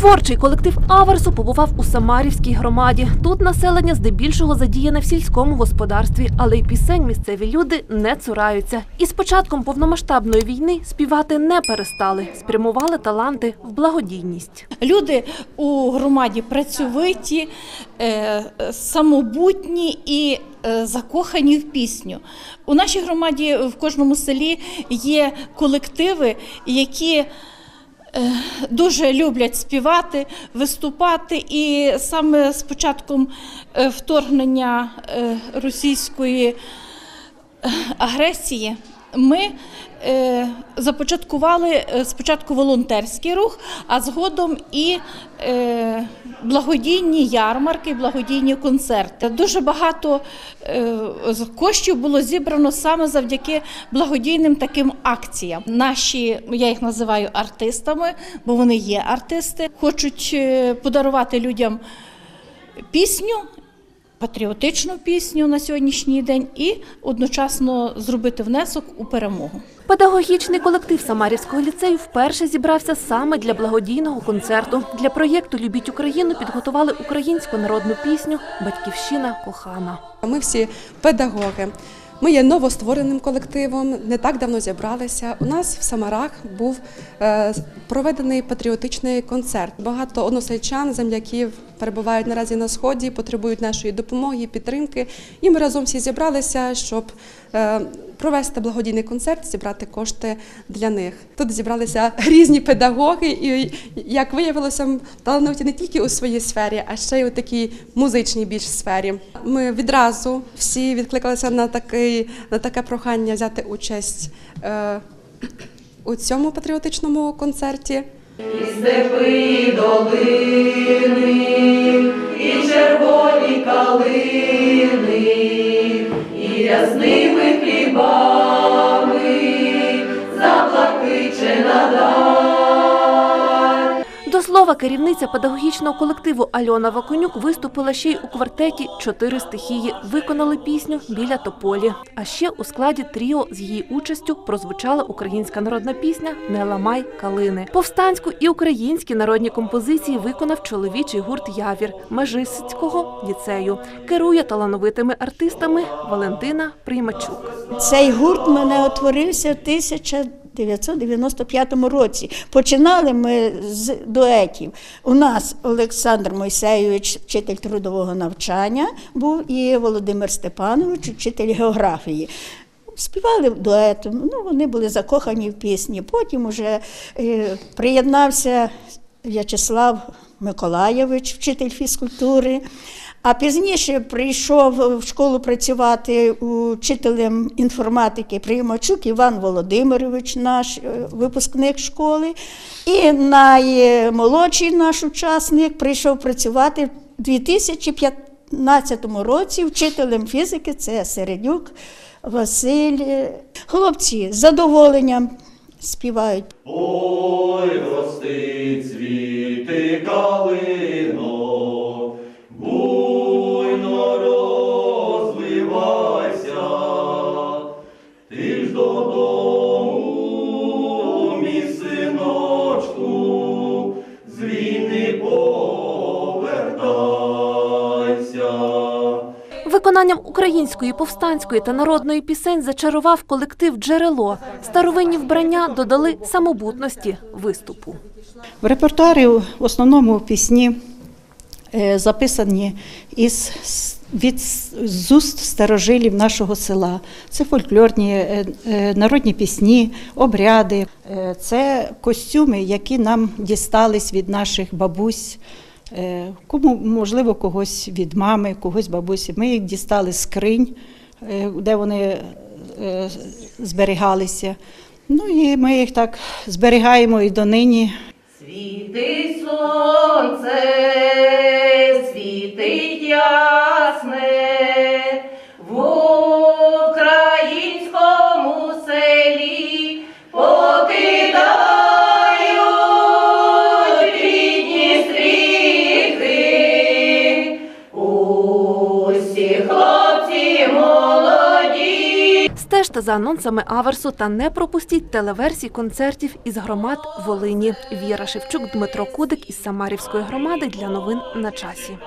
Творчий колектив Аверсу побував у Самарівській громаді. Тут населення здебільшого задіяне в сільському господарстві, але й пісень місцеві люди не цураються. І з початком повномасштабної війни співати не перестали, спрямували таланти в благодійність. Люди у громаді працьовиті, е, самобутні і е, закохані в пісню. У нашій громаді в кожному селі є колективи, які дуже люблять співати, виступати. І саме з початком е, вторгнення е, російської агресії ми е, започаткували е, спочатку волонтерський рух, а згодом і е, благодійні ярмарки, благодійні концерти. Дуже багато коштів було зібрано саме завдяки благодійним таким акціям. Наші, я їх називаю артистами, бо вони є артисти, хочуть подарувати людям пісню. Патріотичну пісню на сьогоднішній день і одночасно зробити внесок у перемогу. Педагогічний колектив Самарівського ліцею вперше зібрався саме для благодійного концерту. Для проєкту Любіть Україну підготували українську народну пісню Батьківщина кохана. Ми всі педагоги. Ми є новоствореним колективом, не так давно зібралися. У нас в Самарах був е, проведений патріотичний концерт. Багато односельчан, земляків перебувають наразі на сході, потребують нашої допомоги, підтримки. І ми разом всі зібралися, щоб е, провести благодійний концерт, зібрати кошти для них. Тут зібралися різні педагоги, і як виявилося, талановиті не тільки у своїй сфері, а ще й у такій музичній більш сфері. Ми відразу всі відкликалися на такий на таке прохання взяти участь е, у цьому патріотичному концерті. Степи долини, і червоні калини, і рясними слова, керівниця педагогічного колективу Альона Ваконюк виступила ще й у квартеті Чотири стихії. Виконали пісню біля тополі. А ще у складі тріо з її участю прозвучала українська народна пісня Не ламай калини. Повстанську і українські народні композиції виконав чоловічий гурт Явір Межисицького ліцею. Керує талановитими артистами Валентина Приймачук. Цей гурт мене утворився в 1995 році. Починали ми з дуетів. У нас Олександр Мойсейович, вчитель трудового навчання, був і Володимир Степанович, вчитель географії. Співали дуетом, ну вони були закохані в пісні. Потім уже е, приєднався В'ячеслав Миколаєвич, вчитель фізкультури. А пізніше прийшов в школу працювати учителем інформатики Приймачук Іван Володимирович, наш е, випускник школи. І наймолодший наш учасник прийшов працювати в 2015 році вчителем фізики, це Середюк Василь. Хлопці з задоволенням співають. Ой, рости Виконанням української повстанської та народної пісень зачарував колектив Джерело. Старовинні вбрання додали самобутності виступу. В репертуарі в основному пісні е, записані із від з уст старожилів нашого села. Це фольклорні е, е, народні пісні, обряди, це костюми, які нам дістались від наших бабусь. Е, Кому можливо когось від мами, когось бабусі. Ми їх дістали скринь, е, де вони е, зберігалися. Ну і ми їх так зберігаємо і донині. Світи сонце, світить ясне Стежте за анонсами аверсу та не пропустіть телеверсій концертів із громад Волині. Віра Шевчук, Дмитро Кудик із Самарівської громади для новин на часі.